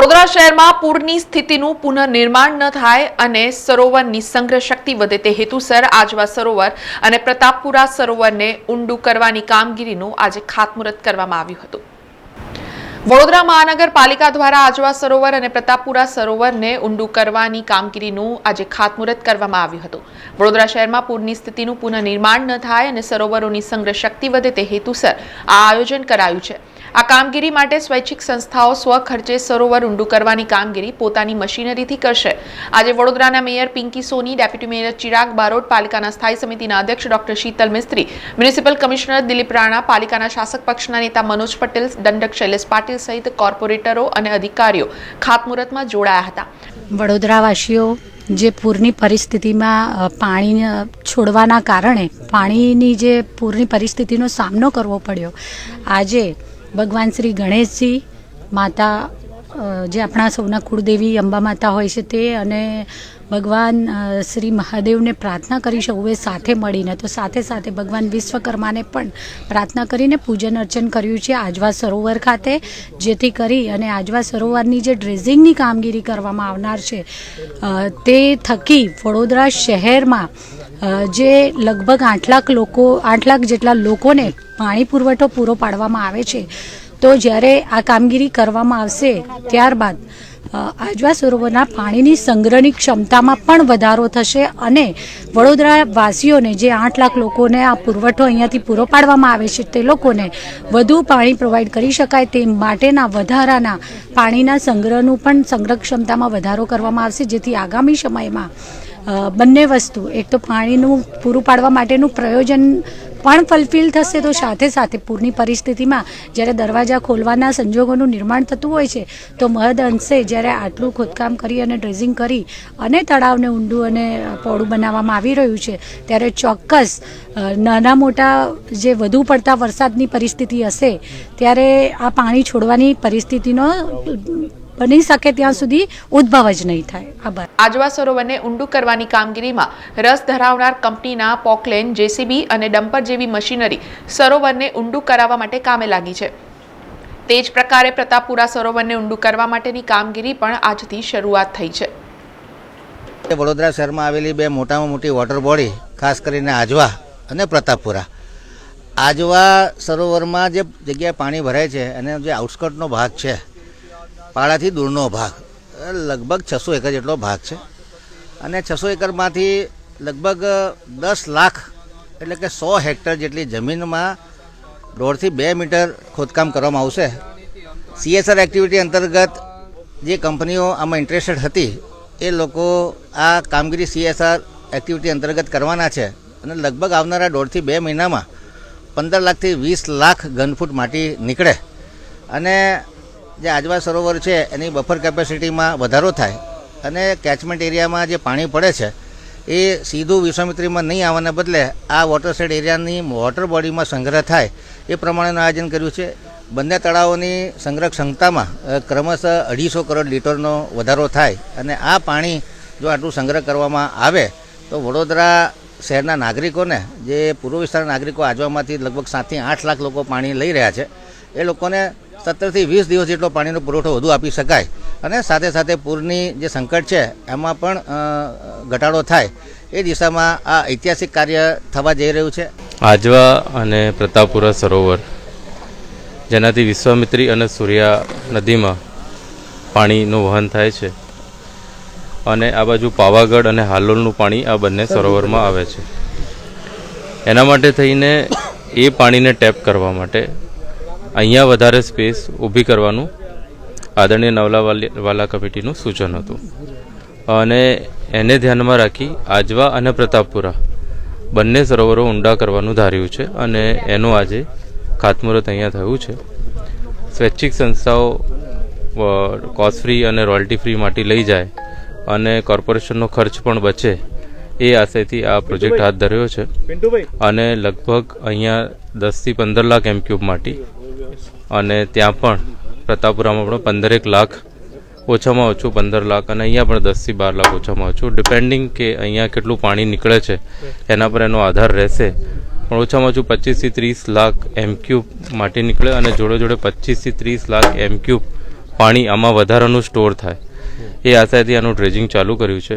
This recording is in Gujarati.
વડોદરા શહેરમાં પૂરની સ્થિતિનું પુનઃનિર્માણ ન થાય અને સરોવરની સંગ્રહ શક્તિ વધે તે હેતુસર આજવા સરોવર અને પ્રતાપપુરા સરોવરને ઊંડું કરવાની કામગીરીનું આજે ખાતમુહૂર્ત કરવામાં આવ્યું હતું. વડોદરા મહાનગરપાલિકા દ્વારા આજવા સરોવર અને પ્રતાપપુરા સરોવરને ઊંડું કરવાની કામગીરીનું આજે ખાતમુહૂર્ત કરવામાં આવ્યું હતું. વડોદરા શહેરમાં પૂરની સ્થિતિનું પુનઃનિર્માણ ન થાય અને સરોવરોની સંગ્રહ શક્તિ વધે તે હેતુસર આ આયોજન કરાયું છે. આ કામગીરી માટે સ્વૈચ્છિક સંસ્થાઓ સ્વખર્ચે સરોવર ઊંડું કરવાની કામગીરી પોતાની મશીનરીથી કરશે. આજે વડોદરાના mayor Pinky Soni, deputy mayor Chirag Barot, પાલિકાના સ્થાયી સમિતિના અધ્યક્ષ doctor Sheetal Mistry, municipal commissioner Dilip Rana, પાલિકાના શાસક પક્ષના નેતા મનોજ પટેલ, દંડક શૈલેષ પાટીલ સહિત કોર્પોરેટરો અને અધિકારીઓ ખાતમુહૂર્તમાં જોડાયા હતા. વડોદરાવાસીઓ જે પૂરની પરિસ્થિતિમાં પાણી છોડવાના કારણે પાણીની જે પૂરની પરિસ્થિતિનો સામનો કરવો પડ્યો, આજે ભગવાન શ્રી ગણેશજી માતા જે આપણા સૌના કુળદેવી અંબા માતા હોય છે તે અને ભગવાન શ્રી મહાદેવને પ્રાર્થના કરી શકું એ સાથે મળીને, તો સાથે સાથે ભગવાન વિશ્વકર્માને પણ પ્રાર્થના કરીને પૂજન અર્ચન કર્યું છે આજવા સરોવર ખાતે, જેથી કરી અને આજવા સરોવરની જે ડ્રેઝિંગની કામગીરી કરવામાં આવનાર છે તે થકી વડોદરા શહેરમાં જે લગભગ આઠ લાખ લોકો, આઠ લાખ જેટલા લોકોને પાણી પુરવઠો પૂરો પાડવામાં આવે છે, તો જ્યારે આ કામગીરી કરવામાં આવશે, ત્યારબાદ આજવા સરોવરના પાણીની સંગ્રહની ક્ષમતામાં પણ વધારો થશે અને વડોદરા વાસીઓને જે આઠ લાખ લોકોને આ પુરવઠો અહીંયાથી પૂરો પાડવામાં આવે છે, તે લોકોને વધુ પાણી પ્રોવાઈડ કરી શકાય તે માટેના વધારાના પાણીના સંગ્રહનું પણ સંગ્રહ ક્ષમતામાં વધારો કરવામાં આવશે, જેથી આગામી સમયમાં બંને વસ્તુ. એક તો પાણીનું પૂરું પાડવા માટેનું પ્રયોજન પણ ફલફિલ થશે તો સાથે સાથે પૂરની પરિસ્થિતિમાં જ્યારે દરવાજા ખોલવાના સંજોગોનું નિર્માણ થતું હોય છે, તો મહદ અંશે જ્યારે આટલું ખોદકામ કરી અને ડ્રેઝિંગ કરી અને તળાવને ઊંડું અને પહોળું બનાવવામાં આવી રહ્યું છે, ત્યારે ચોક્કસ નાના મોટા જે વધુ પડતા વરસાદની પરિસ્થિતિ હશે, ત્યારે આ પાણી છોડવાની પરિસ્થિતિનો બની શકે ત્યાં સુધી ઉદ્ભવ જ નહીં થાય. આભાર. આજવા સરોવરને ઊંડું કરવાની કામગીરીમાં રસ ધરાવનાર કંપનીના પોકલેન જેસીબી અને ડમ્પર જેવી મશીનરી સરોવરને ઊંડું કરાવવા માટે કામે લાગી છે. તે જ પ્રકારે પ્રતાપપુરા સરોવરને ઊંડું કરવા માટેની કામગીરી પણ આજથી શરૂઆત થઈ છે. વડોદરા શહેરમાં આવેલી બે મોટામાં મોટી વોટર બોડી ખાસ કરીને આજવા અને પ્રતાપપુરા. આજવા સરોવરમાં જે જગ્યાએ પાણી ભરાય છે અને જે આઉટસ્કર્ટનો ભાગ છે પાડાથી દૂરનો ભાગ. લગભગ છસો એકર જેટલો ભાગ છે. અને છસો એકરમાંથી લગભગ દસ લાખ એટલે કે સો હેક્ટર જેટલી જમીનમાં દોઢથી બે મીટર ખોદકામ કરવામાં આવશે. સીએસઆર એક્ટિવિટી અંતર્ગત જે કંપનીઓ આમાં ઇન્ટરેસ્ટેડ હતી, એ લોકો આ કામગીરી સીએસઆર એક્ટિવિટી અંતર્ગત કરવાના છે. અને લગભગ આવનારા દોઢથી બે મહિનામાં પંદર લાખથી વીસ લાખ ઘનફૂટ માટી નીકળે. અને જે આજવા સરોવર છે, એની બફર કેપેસિટીમાં વધારો થાય અને કેચમેન્ટ એરિયામાં જે પાણી પડે છે, એ સીધું વિશ્વામિત્રીમાં નહીં આવવાને બદલે આ વોટરશેડ એરિયાની વોટર બોડીમાં સંગ્રહ થાય એ પ્રમાણેનું આયોજન કર્યું છે. બંને તળાવોની સંગ્રહ ક્ષમતામાં ક્રમશઃ અઢીસો કરોડ લીટરનો વધારો થાય અને આ પાણી જો આટલું સંગ્રહ કરવામાં આવે, તો વડોદરા શહેરના નાગરિકોને, જે પૂર્વ વિસ્તારના નાગરિકો આજવામાંથી લગભગ સાતથી આઠ લાખ લોકો પાણી લઈ રહ્યા છે, એ લોકોને સત્તરથી વીસ દિવસ જેટલો પાણીનો પુરવઠો વધુ આપી શકાય. અને સાથે સાથે પૂરની જે સંકટ છે, એમાં પણ ઘટાડો થાય. એ દિશામાં આ ઐતિહાસિક કાર્ય થવા જઈ રહ્યું છે. આજવા અને પ્રતાપપુરા સરોવર, જેનાથી વિશ્વામિત્રી અને સૂર્યા નદીમાં પાણીનું વહન થાય છે. અને આ બાજુ પાવાગઢ અને હાલોલનું પાણી આ બંને સરોવરમાં આવે છે. એના માટે થઈને એ પાણીને ટેપ કરવા માટે અહીંયા વધારે સ્પેસ ઊભી કરવાનું આદરણીય નવલાવાલા કમિટીનું સૂચન હતું. અને એને ધ્યાનમાં રાખી આજવા અને પ્રતાપપુરા બંને સરોવરો ઊંડા કરવાનું ધાર્યું છે અને એનું આજે ખાતમુહૂર્ત અહીંયા થયું છે. સ્વૈચ્છિક સંસ્થાઓ કોસ્ટ ફ્રી અને રોયલ્ટી ફ્રી માટી લઈ જાય અને કોર્પોરેશનનો ખર્ચ પણ બચે એ આશયથી આ પ્રોજેક્ટ હાથ ધર્યો છે. અને લગભગ અહીંયા દસથી પંદર લાખ એમ ક્યુબ માટી અને ત્યાં પણ પ્રતાપપુરામાં પણ પંદરેક લાખ, ઓછામાં ઓછું પંદર લાખ અને અહીંયા પણ દસથી બાર લાખ ઓછામાં ઓછું. ડિપેન્ડિંગ કે અહીંયા કેટલું પાણી નીકળે છે, એના પર એનો આધાર રહેશે. પણ ઓછામાં ઓછું પચીસથી ત્રીસ લાખ એમ ક્યુબ માટી નીકળે અને જોડે જોડે પચીસથી ત્રીસ લાખ એમ ક્યુબ પાણી આમાં વધારાનું સ્ટોર થાય. એ આશાથી આનું ડ્રેજિંગ ચાલુ કર્યું છે.